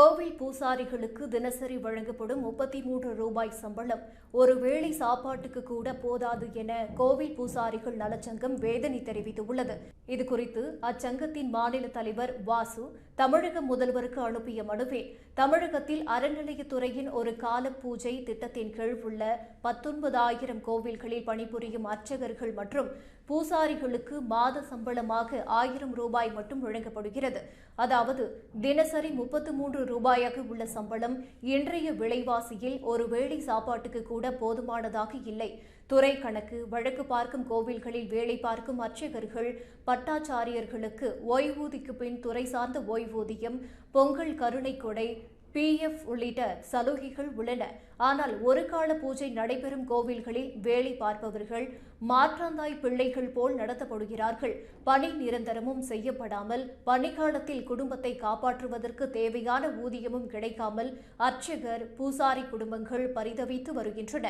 கோவில் பூசாரிகளுக்கு தினசரி வழங்கப்படும் முப்பத்தி மூன்று ரூபாய் சம்பளம் ஒரு வேளை சாப்பாட்டுக்கு கூட போதாது என கோவில் பூசாரிகள் நலச்சங்கம் வேதனை தெரிவித்துள்ளது. இதுகுறித்து அச்சங்கத்தின் மாநில தலைவர் வாசு தமிழக முதல்வருக்கு அனுப்பிய மனுவில் தமிழகத்தில் அறநிலையத்துறையின் ஒரு கால பூஜை திட்டத்தின் கீழ் உள்ள பத்தொன்பதாயிரம் கோவில்களில் பணிபுரியும் அர்ச்சகர்கள் மற்றும் பூசாரிகளுக்கு மாத சம்பளமாக ஆயிரம் ரூபாய் மட்டும் வழங்கப்படுகிறது. அதாவது தினசரி முப்பத்து மூன்று ரூபாயாக உள்ள சம்பளம் இன்றைய விலைவாசியில் ஒரு வேளை சாப்பாட்டுக்கு கூட போதுமானதாக இல்லை. துறை கணக்கு வழக்கு பார்க்கும் கோவில்களில் வேலை பார்க்கும் அர்ச்சகர்கள் பட்டாச்சாரியர்களுக்கு ஓய்வூதிக்கு பின் துறை சார்ந்த ஓய்வூதியம் பொங்கல் கருணை கொடை பிஎஃப் உள்ளிட்ட சலுகைகள் உள்ளன. ஆனால் ஒரு கால பூஜை நடைபெறும் கோவில்களில் வேலை பார்ப்பவர்கள் மாற்றாந்தாய் பிள்ளைகள் போல் நடத்தப்படுகிறார்கள். பணி நிரந்தரமும் செய்யப்படாமல் பணிக்காலத்தில் குடும்பத்தை காப்பாற்றுவதற்கு தேவையான ஊதியமும் கிடைக்காமல் அர்ச்சகர் பூசாரி குடும்பங்கள் பரிதவித்து வருகின்றன.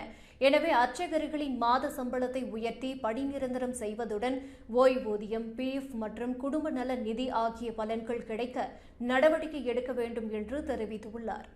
எனவே அர்ச்சகர்களின் மாத சம்பளத்தை உயர்த்தி பணி நிரந்தரம் செய்வதுடன் ஓய்வூதியம் பிஎஃப் மற்றும் குடும்ப நல நிதி ஆகிய பலன்கள் கிடைக்க நடவடிக்கை எடுக்க வேண்டும் என்று தெரிவித்துள்ளார் உள்ளார்.